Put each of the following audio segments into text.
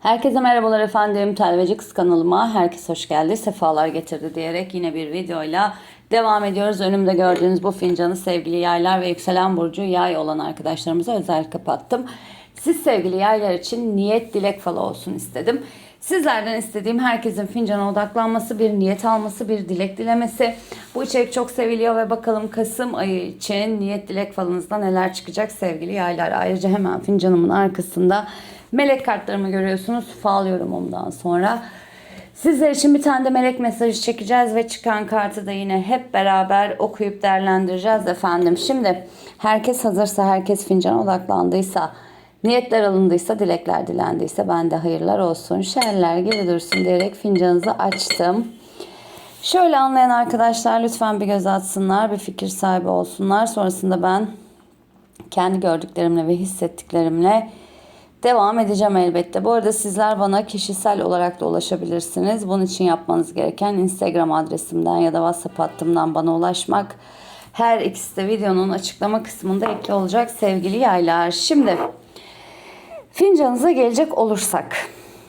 Herkese merhabalar efendim. Telveci Kız kanalıma herkes hoş geldi. Sefalar getirdi diyerek yine bir videoyla devam ediyoruz. Önümde gördüğünüz bu fincanı sevgili yaylar ve yükselen burcu yay olan arkadaşlarımıza özel kapattım. Siz sevgili yaylar için niyet dilek falı olsun istedim. Sizlerden istediğim herkesin fincana odaklanması, bir niyet alması, bir dilek dilemesi. Bu içerik çok seviliyor ve bakalım Kasım ayı için niyet dilek falınızda neler çıkacak sevgili yaylar. Ayrıca hemen fincanımın arkasında melek kartlarımı görüyorsunuz fal yorumumdan sonra. Sizler için bir tane de melek mesajı çekeceğiz ve çıkan kartı da yine hep beraber okuyup değerlendireceğiz efendim. Şimdi herkes hazırsa, herkes fincana odaklandıysa, niyetler alındıysa, dilekler dilendiyse ben de hayırlar olsun, şerler gibi dursun diyerek fincanınızı açtım. Şöyle anlayan arkadaşlar lütfen bir göz atsınlar, bir fikir sahibi olsunlar. Sonrasında ben kendi gördüklerimle ve hissettiklerimle devam edeceğim elbette. Bu arada sizler bana kişisel olarak da ulaşabilirsiniz. Bunun için yapmanız gereken Instagram adresimden ya da WhatsApp hattımdan bana ulaşmak. Her ikisi de videonun açıklama kısmında ekli olacak sevgili yaylar. Şimdi fincanınıza gelecek olursak.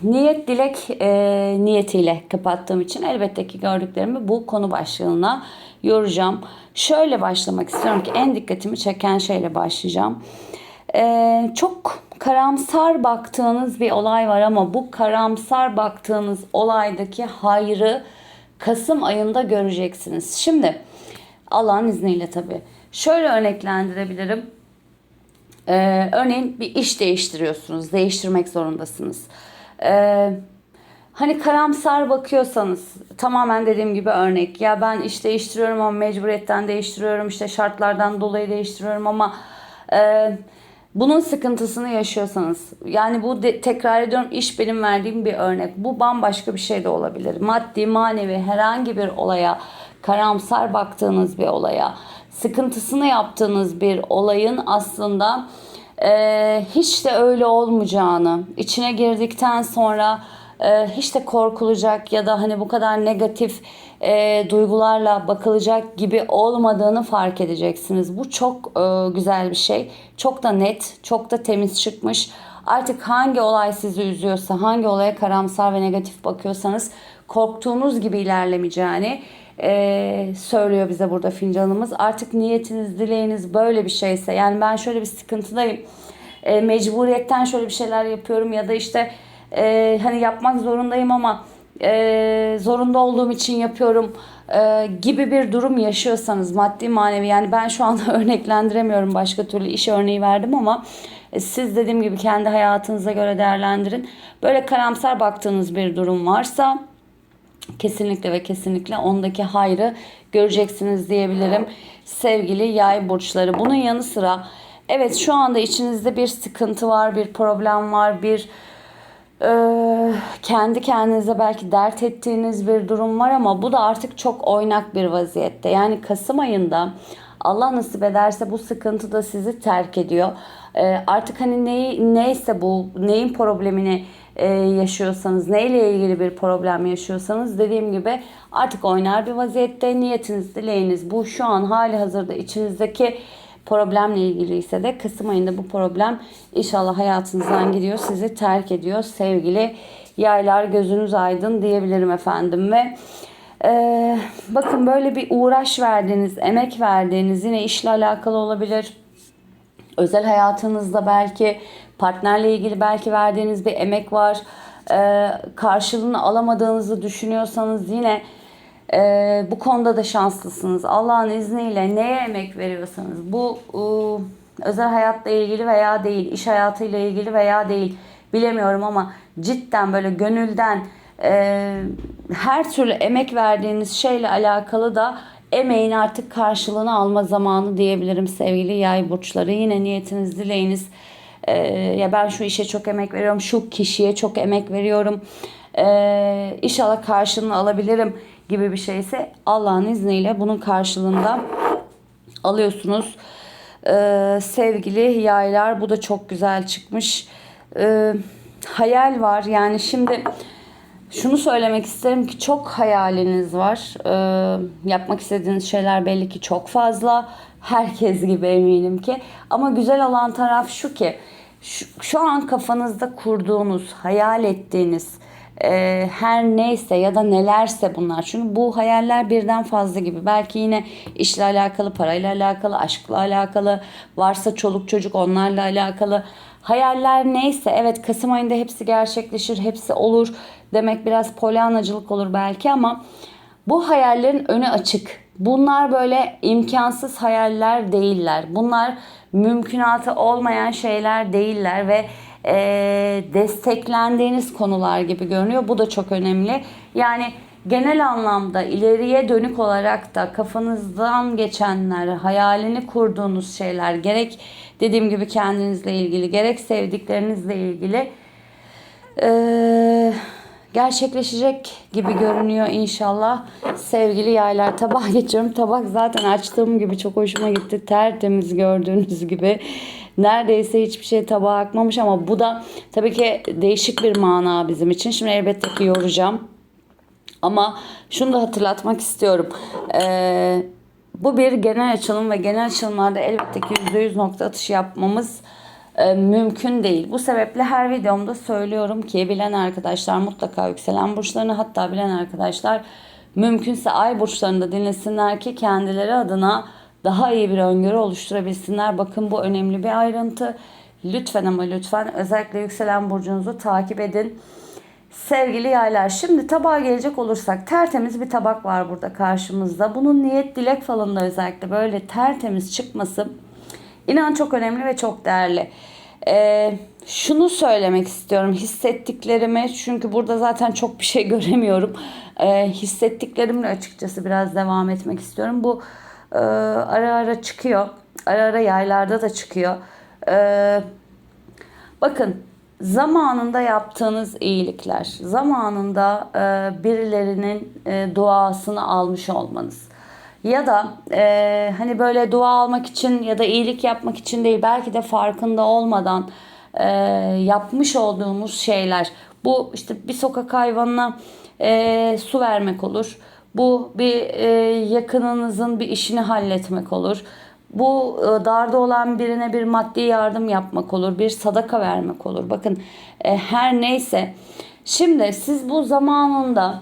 Niyet dilek e, niyetiyle kapattığım için elbette ki gördüklerimi bu konu başlığına yoracağım. Şöyle başlamak istiyorum ki en dikkatimi çeken şeyle başlayacağım. E, çok karamsar baktığınız bir olay var ama bu karamsar baktığınız olaydaki hayrı Kasım ayında göreceksiniz. Şimdi Allah'ın izniyle tabii. Şöyle örneklendirebilirim. Ee, örneğin bir iş değiştiriyorsunuz. Değiştirmek zorundasınız. Ee, hani karamsar bakıyorsanız tamamen dediğim gibi örnek. Ya ben iş değiştiriyorum ama mecburiyetten değiştiriyorum. işte şartlardan dolayı değiştiriyorum ama e, bunun sıkıntısını yaşıyorsanız yani bu de, tekrar ediyorum iş benim verdiğim bir örnek. Bu bambaşka bir şey de olabilir. Maddi, manevi herhangi bir olaya karamsar baktığınız bir olaya, sıkıntısını yaptığınız bir olayın aslında e, hiç de öyle olmayacağını, içine girdikten sonra e, hiç de korkulacak ya da hani bu kadar negatif e, duygularla bakılacak gibi olmadığını fark edeceksiniz. Bu çok e, güzel bir şey. Çok da net, çok da temiz çıkmış. Artık hangi olay sizi üzüyorsa, hangi olaya karamsar ve negatif bakıyorsanız korktuğunuz gibi ilerlemeyeceğini e, söylüyor bize burada fincanımız. Artık niyetiniz, dileğiniz böyle bir şeyse yani ben şöyle bir sıkıntıdayım. E, mecburiyetten şöyle bir şeyler yapıyorum ya da işte e, hani yapmak zorundayım ama e, zorunda olduğum için yapıyorum e, gibi bir durum yaşıyorsanız maddi manevi yani ben şu anda örneklendiremiyorum başka türlü iş örneği verdim ama e, siz dediğim gibi kendi hayatınıza göre değerlendirin. Böyle karamsar baktığınız bir durum varsa kesinlikle ve kesinlikle ondaki hayrı göreceksiniz diyebilirim sevgili yay burçları. Bunun yanı sıra evet şu anda içinizde bir sıkıntı var, bir problem var, bir e, kendi kendinize belki dert ettiğiniz bir durum var ama bu da artık çok oynak bir vaziyette. Yani Kasım ayında Allah nasip ederse bu sıkıntı da sizi terk ediyor. E, artık hani neyi, neyse bu neyin problemini e, yaşıyorsanız, neyle ilgili bir problem yaşıyorsanız dediğim gibi artık oynar bir vaziyette niyetiniz, dileğiniz bu şu an hali hazırda içinizdeki problemle ilgili ise de Kasım ayında bu problem inşallah hayatınızdan gidiyor, sizi terk ediyor sevgili yaylar gözünüz aydın diyebilirim efendim ve e, bakın böyle bir uğraş verdiğiniz, emek verdiğiniz yine işle alakalı olabilir. Özel hayatınızda belki partnerle ilgili belki verdiğiniz bir emek var. E, karşılığını alamadığınızı düşünüyorsanız yine ee, bu konuda da şanslısınız. Allah'ın izniyle neye emek veriyorsanız bu e, özel hayatla ilgili veya değil, iş hayatıyla ilgili veya değil bilemiyorum ama cidden böyle gönülden e, her türlü emek verdiğiniz şeyle alakalı da emeğin artık karşılığını alma zamanı diyebilirim sevgili yay burçları. Yine niyetiniz, dileğiniz e, ya ben şu işe çok emek veriyorum, şu kişiye çok emek veriyorum. E, inşallah karşılığını alabilirim gibi bir şeyse Allah'ın izniyle bunun karşılığında alıyorsunuz. Ee, sevgili yaylar bu da çok güzel çıkmış. Ee, hayal var yani şimdi şunu söylemek isterim ki çok hayaliniz var. Ee, yapmak istediğiniz şeyler belli ki çok fazla. Herkes gibi eminim ki. Ama güzel olan taraf şu ki şu, şu an kafanızda kurduğunuz, hayal ettiğiniz e, her neyse ya da nelerse bunlar. Çünkü bu hayaller birden fazla gibi. Belki yine işle alakalı, parayla alakalı, aşkla alakalı, varsa çoluk çocuk onlarla alakalı. Hayaller neyse evet Kasım ayında hepsi gerçekleşir, hepsi olur demek biraz polyanacılık olur belki ama bu hayallerin önü açık. Bunlar böyle imkansız hayaller değiller. Bunlar mümkünatı olmayan şeyler değiller ve e, desteklendiğiniz konular gibi görünüyor. Bu da çok önemli. Yani genel anlamda ileriye dönük olarak da kafanızdan geçenler, hayalini kurduğunuz şeyler gerek dediğim gibi kendinizle ilgili gerek sevdiklerinizle ilgili eee gerçekleşecek gibi görünüyor inşallah. Sevgili yaylar tabağa geçiyorum. Tabak zaten açtığım gibi çok hoşuma gitti. Tertemiz gördüğünüz gibi. Neredeyse hiçbir şey tabağa akmamış ama bu da tabii ki değişik bir mana bizim için. Şimdi elbette ki yoracağım. Ama şunu da hatırlatmak istiyorum. Ee, bu bir genel açılım ve genel açılımlarda elbette ki %100 nokta atışı yapmamız e, mümkün değil. Bu sebeple her videomda söylüyorum ki bilen arkadaşlar mutlaka yükselen burçlarını hatta bilen arkadaşlar mümkünse ay burçlarını da dinlesinler ki kendileri adına daha iyi bir öngörü oluşturabilsinler. Bakın bu önemli bir ayrıntı. Lütfen ama lütfen özellikle yükselen burcunuzu takip edin. Sevgili yaylar şimdi tabağa gelecek olursak tertemiz bir tabak var burada karşımızda. Bunun niyet dilek falında özellikle böyle tertemiz çıkması inan çok önemli ve çok değerli. Ee, şunu söylemek istiyorum hissettiklerimi çünkü burada zaten çok bir şey göremiyorum. Ee, hissettiklerimle açıkçası biraz devam etmek istiyorum. Bu e, ara ara çıkıyor. Ara ara yaylarda da çıkıyor. Ee, bakın zamanında yaptığınız iyilikler, zamanında e, birilerinin e, duasını almış olmanız ya da e, hani böyle dua almak için ya da iyilik yapmak için değil belki de farkında olmadan e, yapmış olduğumuz şeyler. Bu işte bir sokak hayvanına e, su vermek olur. Bu bir e, yakınınızın bir işini halletmek olur. Bu e, darda olan birine bir maddi yardım yapmak olur, bir sadaka vermek olur. Bakın e, her neyse. Şimdi siz bu zamanında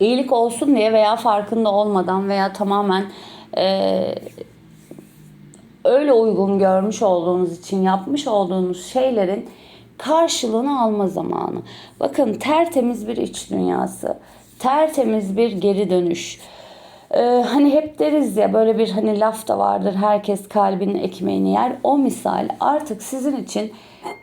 iyilik olsun diye veya farkında olmadan veya tamamen e, öyle uygun görmüş olduğunuz için yapmış olduğunuz şeylerin karşılığını alma zamanı. Bakın tertemiz bir iç dünyası, tertemiz bir geri dönüş. Ee, hani hep deriz ya böyle bir hani laf da vardır herkes kalbinin ekmeğini yer. O misal artık sizin için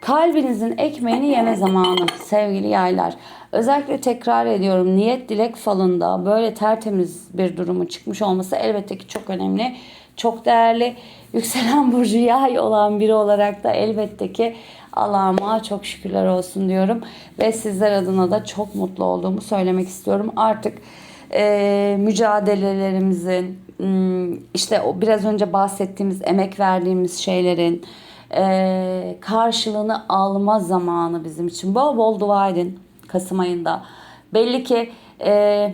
kalbinizin ekmeğini yeme zamanı sevgili yaylar. Özellikle tekrar ediyorum niyet dilek falında böyle tertemiz bir durumu çıkmış olması elbette ki çok önemli. Çok değerli. Yükselen burcu yay olan biri olarak da elbette ki Allah'ıma çok şükürler olsun diyorum. Ve sizler adına da çok mutlu olduğumu söylemek istiyorum. Artık e, mücadelelerimizin hmm, işte biraz önce bahsettiğimiz emek verdiğimiz şeylerin e, karşılığını alma zamanı bizim için. Bol bol dua edin Kasım ayında. Belli ki e,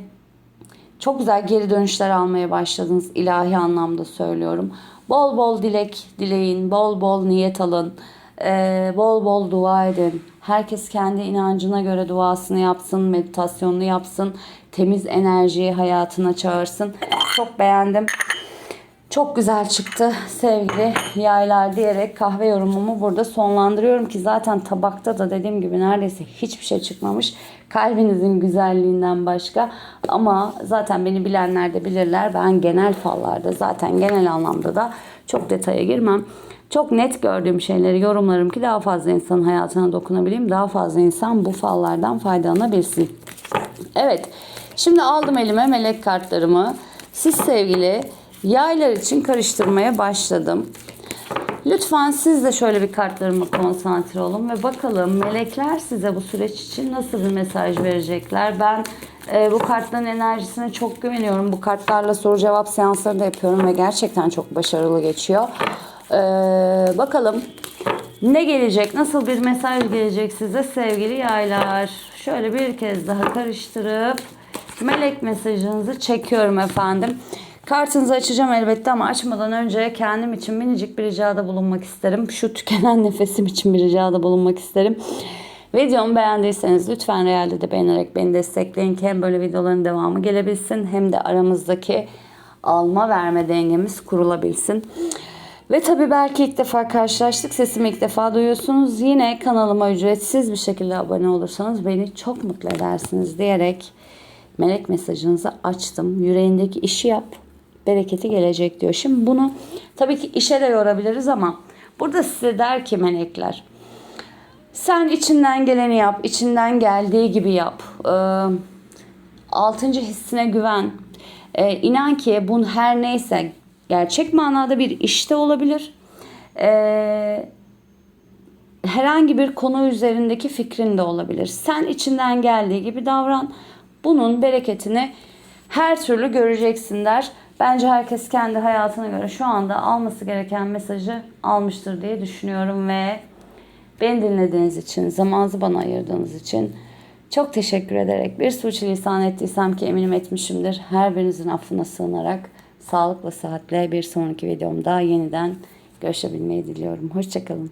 çok güzel geri dönüşler almaya başladınız ilahi anlamda söylüyorum. Bol bol dilek dileyin, bol bol niyet alın, e, bol bol dua edin. Herkes kendi inancına göre duasını yapsın, meditasyonunu yapsın, temiz enerjiyi hayatına çağırsın. Çok beğendim. Çok güzel çıktı sevgili yaylar diyerek kahve yorumumu burada sonlandırıyorum ki zaten tabakta da dediğim gibi neredeyse hiçbir şey çıkmamış. Kalbinizin güzelliğinden başka ama zaten beni bilenler de bilirler. Ben genel fallarda zaten genel anlamda da çok detaya girmem. Çok net gördüğüm şeyleri yorumlarım ki daha fazla insanın hayatına dokunabileyim. Daha fazla insan bu fallardan faydalanabilsin. Evet. Şimdi aldım elime melek kartlarımı. Siz sevgili yaylar için karıştırmaya başladım. Lütfen siz de şöyle bir kartlarıma konsantre olun ve bakalım melekler size bu süreç için nasıl bir mesaj verecekler. Ben e, bu kartların enerjisine çok güveniyorum. Bu kartlarla soru cevap seansları da yapıyorum ve gerçekten çok başarılı geçiyor. E, bakalım ne gelecek, nasıl bir mesaj gelecek size sevgili yaylar. Şöyle bir kez daha karıştırıp melek mesajınızı çekiyorum efendim. Kartınızı açacağım elbette ama açmadan önce kendim için minicik bir ricada bulunmak isterim. Şu tükenen nefesim için bir ricada bulunmak isterim. Videomu beğendiyseniz lütfen realde de beğenerek beni destekleyin ki hem böyle videoların devamı gelebilsin hem de aramızdaki alma verme dengemiz kurulabilsin. Ve tabii belki ilk defa karşılaştık. Sesimi ilk defa duyuyorsunuz. Yine kanalıma ücretsiz bir şekilde abone olursanız beni çok mutlu edersiniz diyerek melek mesajınızı açtım. Yüreğindeki işi yap. Bereketi gelecek diyor. Şimdi bunu tabii ki işe de yorabiliriz ama burada size der ki melekler sen içinden geleni yap, içinden geldiği gibi yap. Ee, altıncı hissine güven. Ee, inan ki bunun her neyse gerçek manada bir işte olabilir. Ee, herhangi bir konu üzerindeki fikrin de olabilir. Sen içinden geldiği gibi davran. Bunun bereketini her türlü göreceksin der. Bence herkes kendi hayatına göre şu anda alması gereken mesajı almıştır diye düşünüyorum ve Beni dinlediğiniz için, zamanınızı bana ayırdığınız için çok teşekkür ederek bir suçu ettiysem ki eminim etmişimdir. Her birinizin affına sığınarak sağlıkla sıhhatle bir sonraki videomda yeniden görüşebilmeyi diliyorum. Hoşçakalın.